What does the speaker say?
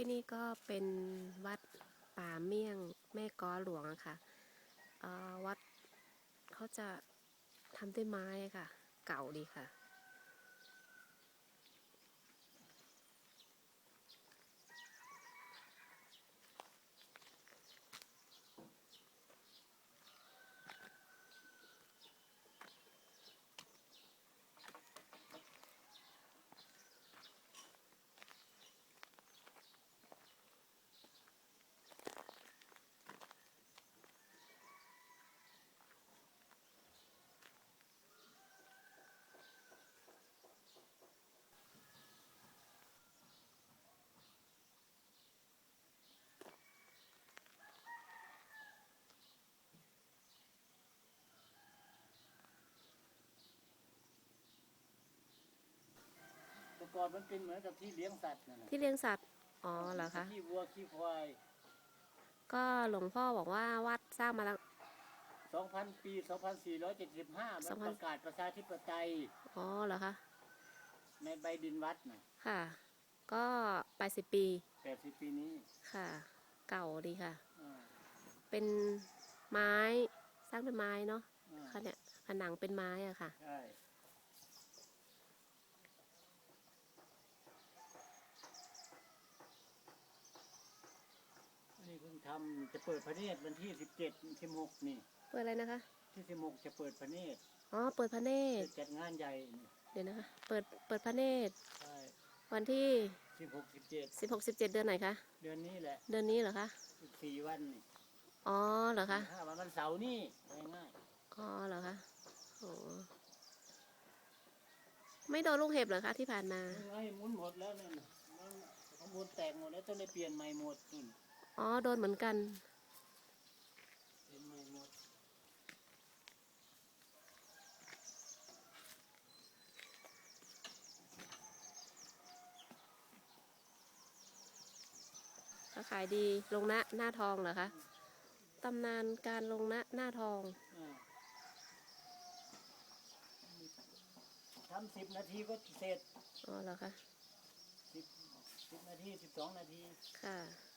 ที่นี่ก็เป็นวัดป่าเมี่ยงแม่ก้อหลวงค่ะวัดเขาจะทำด้วยไม้ค่ะ เก่าดีค่ะ ก่อนมันเป็นเหมือนกับที่เลี้ยงสัตว์นั่นแหละที่เลี้ยงสัตว์ อ๋อเหรอคะ ขี้วัวขี้ควายก็หลวงพ่อบอกว่าวัดสร้างมาแล้ว2,000 ปี 2475 มัน2,000ประกาศประชาธิปไตยอ๋อเหรอคะ ในใบดินวัดน่ะค่ะ ก็แปดสิบปี 80 ปีนี้ค่ะ เก่าดีค่ะ อ่าเป็นไม้ สร้างด้วยไม้เนาะอ่าค่ะเนี่ยผนังเป็นไม้อะค่ะ ใช่ อันนี้เพิ่ง ทำจะเปิดพระเนตรวันที่17 16นี่ เปิดอะไรนะคะ ที่16จะเปิดพระเนตรอ๋อ เปิดพระเนตรจะจัดงานใหญ่นี่เดี๋ยวนะคะ เปิด เปิดพระเนตรใช่วันที่16 17สิบหกสิบเจ็ดเดือนไหนคะ เดือนนี้แหละ เดือนนี้เหรอคะ14วันนี่อ๋อ เหรอคะถ้าวันวันเสาร์นี่ง่ายอ๋อ เหรอคะโอ้ไม่โดนลูกเห็บเหรอคะที่ผ่านมาๆไอ้หมุนหมดแล้วนั่นน่ะมันข้างบนแตกหมดแล้วต้องได้เปลี่ยนใหม่หมดนู่น อ๋อ โดนเหมือนกันเปลี่ยนใหม่หมดก็ขายดีลงหน้าหน้าทองเหรอคะ ตำนานการลงหน้าหน้าทองอ่าทำสิบนาทีก็เสร็จ อ๋อเหรอคะสิบสิบนาทีสิบสองนาที ค่ะ